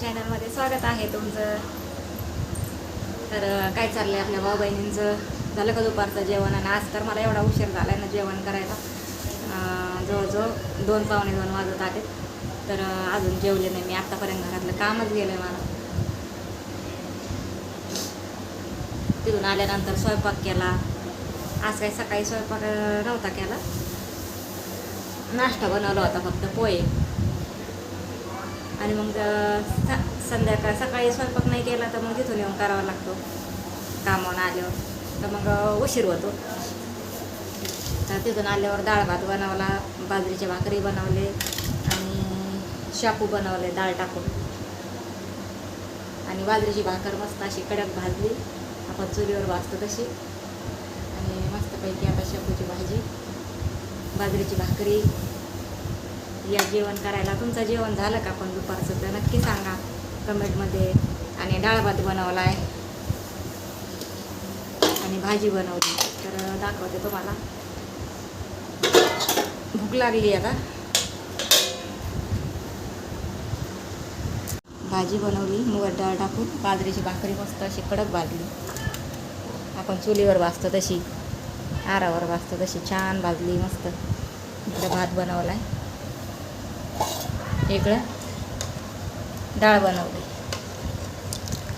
चॅनलमध्ये स्वागत आहे तुमचं. तर काय चाललं आहे आपल्या भाऊ बहिणींचं झालं का दुपारचं जेवण? आणि आज तर मला एवढा उशीर झाला आहे ना जेवण करायला. जवळजवळ दोन पावणे दोन वाजत आले तर अजून जेवले नाही मी. आत्तापर्यंत घरातलं कामच गेलं आहे मला. तिथून आल्यानंतर स्वयंपाक केला. आज काही सकाळी स्वयंपाक नव्हता केला. नाश्ता बनवला होता फक्त पोहे. आणि मग संध्याकाळ सकाळी स्वयंपाक नाही केला तर मग तिथून येऊन करावा लागतो. कामावून आल्यावर. तर मग उशीर होतो. तर तिथून आल्यावर डाळ भात बनवला बाजरीचे भाकरी बनवले आणि शापू बनवले डाळ टाकून. आणि बाजरीची भाकर मस्त अशी कडक भाजली. आपण चुलीवर भाजतो तशी. आणि मस्तपैकी आता शापूची भाजी बाजरीची भाकरी या जेवण करायला तुमचं जेवण झालं का पण दुपारचं तर नक्की सांगा कमेंटमध्ये. आणि डाळ भात बनवला आहे आणि भाजी बनवली. तर दाखवते तुम्हाला. भूक लागली आता. भाजी बनवली मुगात डाळ टाकून बाजरीची भाकरी मस्त अशी कडक भाजली. आपण चुलीवर भाजतो तशी. आरावर भाजतो तशी. छान भाजली मस्त. इकडं भात बनवला आहे इकडं. डाळ बनवली.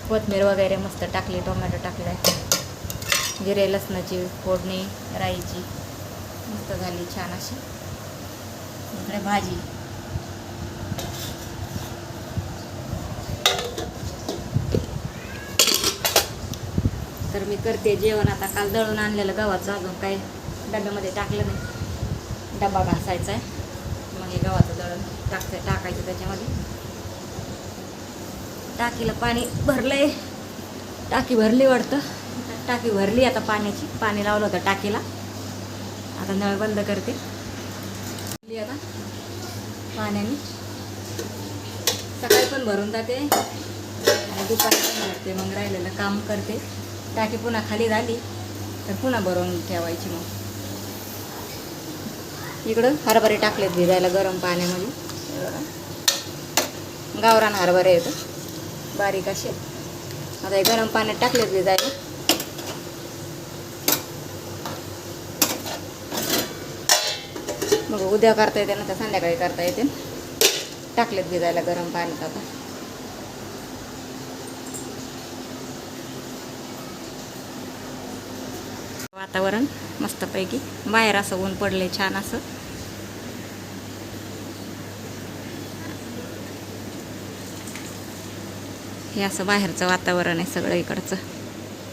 कोथमीर वगैरे मस्त टाकली टोमॅटो टाकलाय जिरे लसणाची फोडणी राईची. मस्त झाली छान अशी. इकडे भाजी. तर मी करते जेवण. आता काल दळून आणलेलं गव्हाचं. अजून काही डब्यामध्ये टाकलं नाही. डबा घासायचा आहे. हे गव्हाचं दळण टाकतं टाकायचं त्याच्यामध्ये. टाकीला पाणी भरलंय. टाकी भरली वाटतं. टाकी भरली आता पाण्याची. पाणी लावलं होतं टाकीला. आता नळ बंद करते. आता पाण्याने. सकाळी पण भरून जाते. आणि दुपारी पण भरते. मग राहिलेलं काम करते. टाकी पुन्हा खाली झाली तर पुन्हा भरून ठेवायची मग. इकडं हरभरे टाकलेत भिजायला गरम पाण्यामध्ये. गावरान हरभरे येतं बारीक असे. आता हे गरम पाण्यात टाकलेत भिजायला. मग उद्या करता येते ना तर संध्याकाळी करता येते. टाकलेत भिजायला गरम पाण्यात आता. वातावरण मस्तपैकी. बाहेर असं ऊन पडले छान असं. हे असं बाहेरचं वातावरण आहे सगळं इकडचं.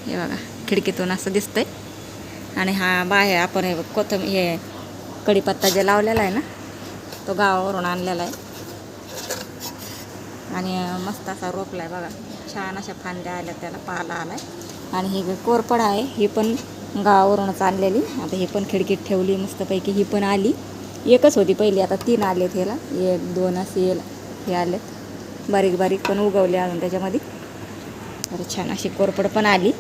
हे बघा खिडकीतून असं दिसतंय. आणि हा बाहेर आपण हे कोथंबी हे कढीपत्ता जे लावलेला आहे ना तो गावावरून आणलेला आहे. आणि मस्त असा रोपला आहे बघा. छान अशा फांद्या आल्या त्याला पाला आला आहे आणि ही कोरपड आहे ही पण गावावरूनच आणलेली. आता ही पण खिडकीत ठेवली मस्तपैकी ही पण आली. एकच होती पहिली आता तीन आलेत ह्याला. एक दोन असे येल हे आलेत. बारीक बारीक पण उगवले अजून त्याच्यामध्ये. तर छान अशी कोरपड पण आली.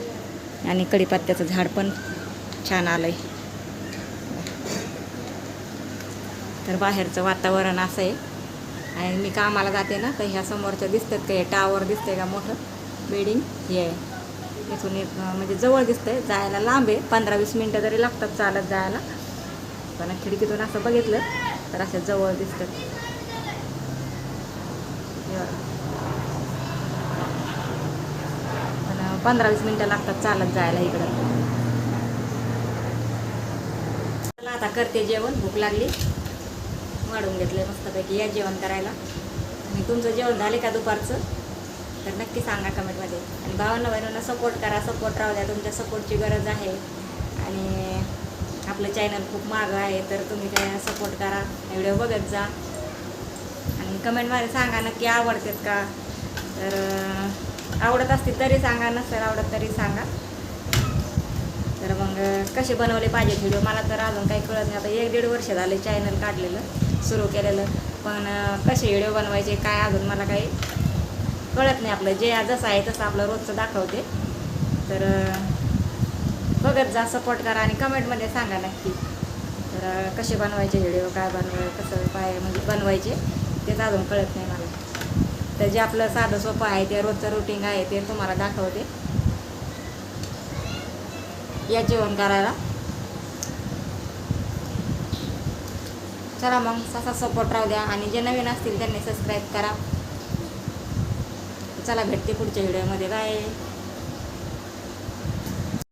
आणि कढीपत्त्याचं झाड पण छान आलं आहे तर बाहेरचं वातावरण असं आहे. आणि मी कामाला जाते ना तर ह्या समोरच्या दिसतात का हे टावर दिसतंय का मोठं? बिल्डिंग हे आहे. इथून एक म्हणजे जवळ दिसतंय. जायला लांब आहे. पंधरा वीस मिनटं तरी लागतात चालत जायला. पण खिडकीतून असं बघितलं तर असं जवळ दिसतं पण पंधरा वीस मिनटं लागतात चालत जायला इकडं. चला आता करते जेवण. भूक लागली. वाढून घेतले मस्तपैकी. या जेवण करायला. आणि तुमचं जेवण झाले का दुपारचं? तर नक्की सांगा कमेंटमध्ये. आणि भावांना बहिणींना सपोर्ट करा सपोर्ट राहू द्या. तुमच्या सपोर्टची गरज आहे. आणि आपलं चॅनल खूप मागं आहे तर तुम्ही काय सपोर्ट करा. व्हिडिओ बघत जा. आणि कमेंटमध्ये सांगा नक्की आवडतात का. तर आवडत असतील तरी सांगा नसेल आवडत तरी सांगा. तर मग कसे बनवले पाहिजे व्हिडिओ मला तर अजून काही कळत नाही. आता एक दीड वर्ष झाले चॅनल काढलेलं सुरू केलेलं. पण कसे व्हिडिओ बनवायचे काय अजून मला काही कळत नाही आपलं. जे जसं आहे तसं आपलं रोजचं दाखवते. तर बघत जा सपोर्ट करा आणि कमेंटमध्ये सांगा नक्की. तर कसे बनवायचे व्हिडिओ काय बनवाय कसं काय म्हणजे बनवायचे तेच अजून कळत नाही मला. तर जे आपलं साधं सोपं आहे ते रोजचं रुटीन आहे ते तुम्हाला दाखवते. या जेवण करायला. चला मग तसा सपोर्ट राहू द्या. आणि जे नवीन असतील त्यांनी सबस्क्राईब करा. चला भेटते पुढच्या व्हिडिओमध्ये. बाय.